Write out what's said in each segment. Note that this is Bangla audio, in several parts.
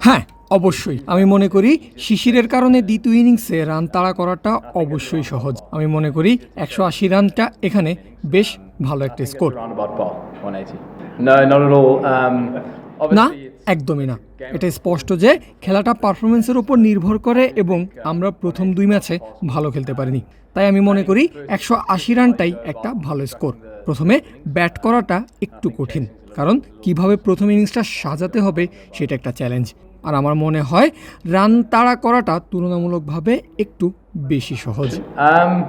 হ্যাঁ অবশ্যই। আমি মনে করি শিশিরের কারণে দ্বিতীয় ইনিংসে রান তাড়া করাটা অবশ্যই সহজ। আমি মনে করি একশো আশি রানটা এখানে বেশ ভালো একটা score around about par 180. No, not at all. Um, না একদমই না। এটা স্পষ্ট যে খেলাটা পারফরমেন্সের উপর নির্ভর করে এবং আমরা প্রথম দুই ম্যাচে ভালো খেলতে পারিনি। তাই আমি মনে করি একশো আশি রানটাই একটা ভালো স্কোর প্রথমে ব্যাট করাটা একটু কঠিন কারণ কীভাবে প্রথম ইনিংসটা সাজাতে হবে সেটা একটা চ্যালেঞ্জ। আর আমার মনে হয় রান তাড়া করাটা তুলনামূলকভাবে একটু বেশি সহজ। Um,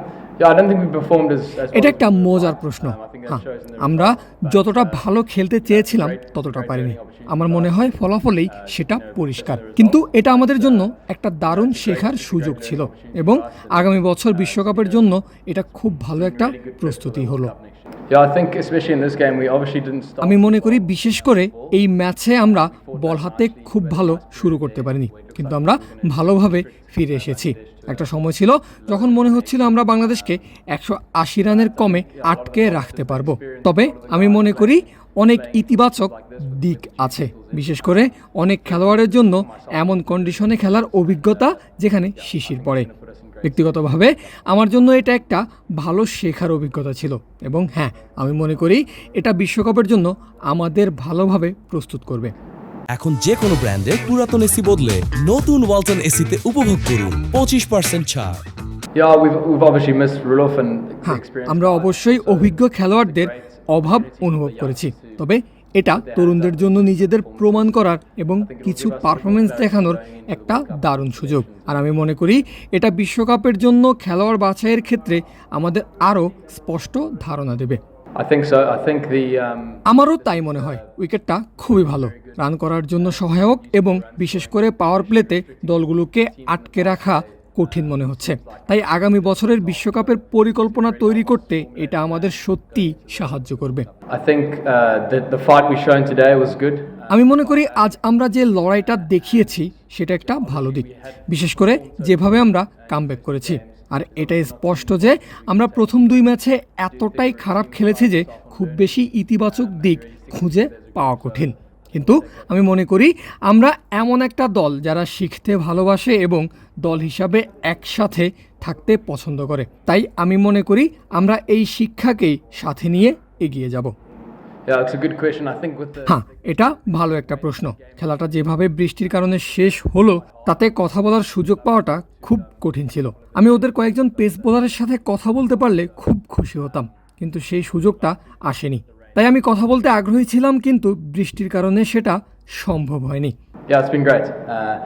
এটা একটা মজার প্রশ্ন। হ্যাঁ আমরা যতটা ভালো খেলতে চেয়েছিলাম ততটা পারিনি। আমার মনে হয় ফলাফলেই সেটা পরিষ্কার। কিন্তু এটা আমাদের জন্য একটা দারুণ শেখার সুযোগ ছিল এবং আগামী বছর বিশ্বকাপের জন্য এটা খুব ভালো একটা প্রস্তুতি হলো। আমি মনে করি বিশেষ করে এই ম্যাচে আমরা বল হাতে খুব ভালো শুরু করতে পারিনি, কিন্তু আমরা ভালোভাবে ফিরে এসেছি। একটা সময় ছিল যখন মনে হচ্ছিল আমরা বাংলাদেশকে একশো আশি রানের কমে আটকে রাখতে পারব। তবে আমি মনে করি অনেক ইতিবাচক দিক আছে। বিশেষ করে অনেক খেলোয়াড়ের জন্য এমন কন্ডিশনে খেলার অভিজ্ঞতা যেখানে শিশির পড়ে। ব্যক্তিগতভাবে আমার জন্য এটা একটা ভালো শেখার অভিজ্ঞতা ছিল। এবং হ্যাঁ আমি মনে করি এটা বিশ্বকাপের জন্য আমাদের ভালোভাবে প্রস্তুত করবে। এখন যে কোনো ব্র্যান্ডের পুরাতন এসি বদলে নতুন ওয়ালটন এসিতে উপভোগ করুন পঁচিশ পার্সেন্ট ছাড়। হ্যাঁ আমরা অবশ্যই অভিজ্ঞ খেলোয়াড়দের অভাব অনুভব করেছি। তবে এটা তরুণদের জন্য নিজেদের প্রমাণ করার এবং কিছু পারফরমেন্স দেখানোর একটা দারুণ সুযোগ। আর আমি মনে করি এটা বিশ্বকাপের জন্য খেলোয়াড় বাছাইয়ের ক্ষেত্রে আমাদের আরও স্পষ্ট ধারণা দেবে। Um, আমারও তাই মনে হয়। উইকেটটা খুবই ভালো। রান করার জন্য সহায়ক এবং বিশেষ করে পাওয়ার প্লেতে দলগুলোকে আটকে রাখা কঠিন মনে হচ্ছে। তাই আগামী বছরের বিশ্বকাপের পরিকল্পনা তৈরি করতে এটা আমাদের সত্যি সাহায্য করবে। Uh. আমি মনে করি আজ আমরা যে লড়াইটা দেখিয়েছি সেটা একটা ভালো দিক। বিশেষ করে যেভাবে আমরা কামব্যাক করেছি। আর এটা স্পষ্ট যে আমরা প্রথম দুই ম্যাচে এতটাই খারাপ খেলেছি যে খুব বেশি ইতিবাচক দিক খুঁজে পাওয়া কঠিন। কিন্তু আমি মনে করি আমরা এমন একটা দল যারা শিখতে ভালোবাসে এবং দল হিসাবে একসাথে থাকতে পছন্দ করে। তাই আমি মনে করি আমরা এই শিক্ষাকেই সাথে নিয়ে এগিয়ে যাব। হ্যাঁ এটা ভালো একটা প্রশ্ন। খেলাটা যেভাবে বৃষ্টির কারণে শেষ হলো তাতে কথা বলার সুযোগ পাওয়াটা খুব কঠিন ছিল। আমি ওদের কয়েকজন পেস বোলারের সাথে কথা বলতে পারলে খুব খুশি হতাম কিন্তু সেই সুযোগটা আসেনি। তাই আমি কথা বলতে আগ্রহী ছিলাম কিন্তু বৃষ্টির কারণে সেটা সম্ভব হয়নি. Uh.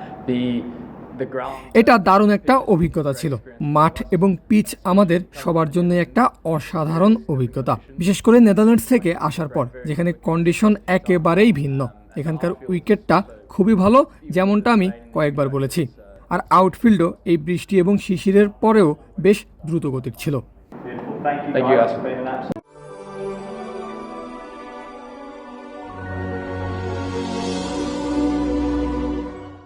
এটা দারুণ একটা অভিজ্ঞতা ছিল মাঠ এবং পিচ আমাদের সবার জন্য একটা অসাধারণ অভিজ্ঞতা বিশেষ করে নেদারল্যান্ডস থেকে আসার পর যেখানে কন্ডিশন একেবারেই ভিন্ন এখানকার উইকেটটা খুবই ভালো যেমনটা আমি কয়েকবার বলেছি আর আউটফিল্ডও এই বৃষ্টি এবং শিশিরের পরেও বেশ দ্রুতগতির ছিল.